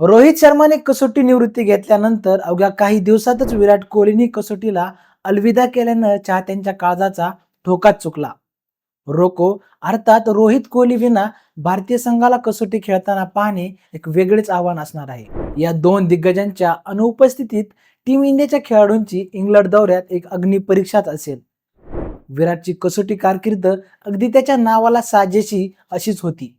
रोहित शर्माने कसोटी निवृत्ती घेतल्यानंतर अवघ्या काही दिवसातच विराट कोहलीने कसोटीला अलविदा केल्यानं चाहत्यांच्या काळजाचा ठोकाच चुकला. रोको अर्थात रोहित कोहली विना भारतीय संघाला कसोटी खेळताना पाहणे एक वेगळेच आव्हान असणार आहे. या दोन दिग्गजांच्या अनुपस्थितीत टीम इंडियाच्या खेळाडूंची इंग्लंड दौऱ्यात एक अग्निपरीक्षाच असेल. विराटची कसोटी कारकीर्द अगदी त्याच्या नावाला साजेशी अशीच होती.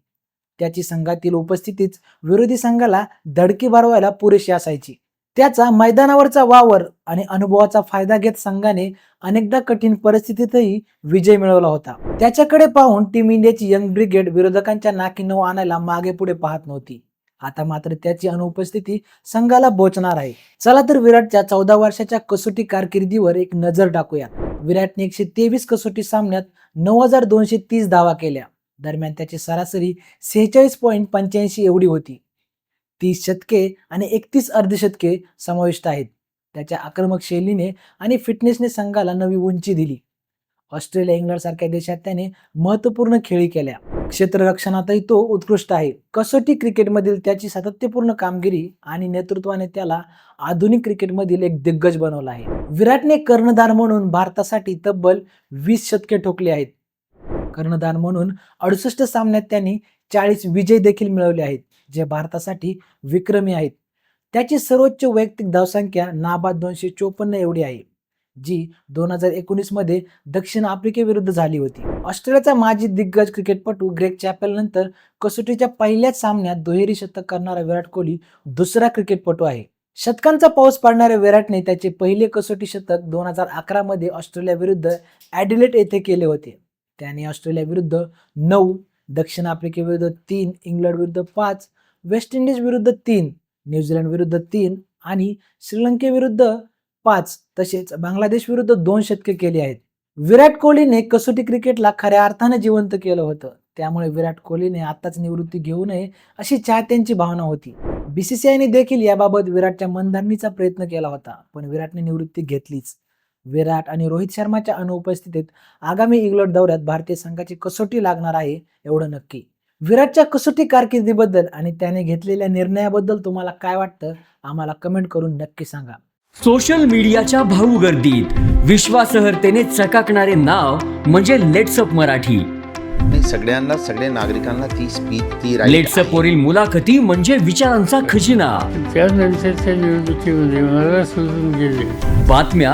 त्याची संघातील उपस्थितीच विरोधी संघाला धडकी भरवायला पुरेशी असायची. त्याचा मैदानावरचा वावर आणि अनुभवाचा फायदा घेत संघाने अनेकदा कठीण परिस्थितीतही विजय मिळवला होता. त्याच्याकडे पाहून टीम इंडियाची यंग ब्रिगेड विरोधकांच्या नाकी नऊ आणायला मागे पुढे पाहत नव्हती. आता मात्र त्याची अनुपस्थिती संघाला बोचणार आहे. चला तर विराटच्या चौदा वर्षाच्या कसोटी कारकिर्दीवर एक नजर टाकूया विराटने एकशे तेवीस कसोटी सामन्यात नऊ हजार दोनशे तीस धावा केल्या. दरम्यान त्याची सरासरी सेहेचाळीस पॉईंट पंच्याऐंशी एवढी होती. तीस शतके आणि एकतीस अर्धशतके समाविष्ट आहेत. त्याच्या आक्रमक शैलीने आणि फिटनेसने संघाला नवी उंची दिली. ऑस्ट्रेलिया इंग्लंड सारख्या देशात त्याने महत्त्वपूर्ण खेळी केल्या. क्षेत्ररक्षणातही तो उत्कृष्ट आहे. कसोटी क्रिकेटमधील त्याची सातत्यपूर्ण कामगिरी आणि नेतृत्वाने त्याला आधुनिक क्रिकेटमधील एक दिग्गज बनवला आहे. विराटने कर्णधार म्हणून भारतासाठी तब्बल वीस शतके ठोकली आहेत. कर्णधार म्हणून अडुसष्ट सामन्यात त्यांनी चाळीस विजय देखील मिळवले आहेत जे भारतासाठी विक्रमी आहेत. त्याची सर्वोच्च वैयक्तिक धावसंख्या नाबाद दोनशे चोपन्न एवढी आहे जी दोन हजार एकोणीसमध्ये दक्षिण आफ्रिकेविरुद्ध झाली होती. ऑस्ट्रेलियाचा माजी दिग्गज क्रिकेटपटू ग्रेग चॅपेल नंतर कसोटीच्या पहिल्याच सामन्यात दुहेरी शतक करणारा विराट कोहली दुसरा क्रिकेटपटू आहे. शतकांचा पाऊस पाडणाऱ्या विराटने त्याचे पहिले कसोटी शतक दोन हजार अकरामध्ये ऑस्ट्रेलियाविरुद्ध ॲडिलेट येथे केले होते. त्याने ऑस्ट्रेलिया विरुद्ध नऊ दक्षिण आफ्रिकेविरुद्ध तीन इंग्लंड विरुद्ध पाच वेस्ट इंडिज विरुद्ध तीन न्यूझीलंड विरुद्ध तीन आणि श्रीलंकेविरुद्ध पाच तसेच बांगलादेश विरुद्ध दोन शतके केली आहेत. विराट कोहलीने कसोटी क्रिकेटला खऱ्या अर्थाने जिवंत केलं होतं. त्यामुळे विराट कोहलीने आताच निवृत्ती घेऊ नये अशी चाहत्यांची भावना होती. बीसीसीआयने देखील याबाबत विराटच्या मनधरणीचा प्रयत्न केला होता पण विराटने निवृत्ती घेतलीच. विराट आणि रोहित शर्माच्या अनुपस्थितीत आगामी इंग्लंड दौऱ्यात भारतीय संघाची कसोटी लागणार आहे एवढं नक्की. विराटच्या कसोटी कारकिर्दीबद्दल आणि त्याने घेतलेल्या निर्णयाबद्दल तुम्हाला काय वाटतं आम्हाला कमेंट करून नक्की सांगा. सोशल मीडियाच्या भाऊ गर्दीत विश्वासार्हतेने चकाकणारे नाव म्हणजे लेट्सअप मराठी. सगळ्यांना सगळ्या नागरिकांना ती स्पीच ती लेट्सअप. वरील मुलाखती म्हणजे विचारांचा खजिना. बातम्या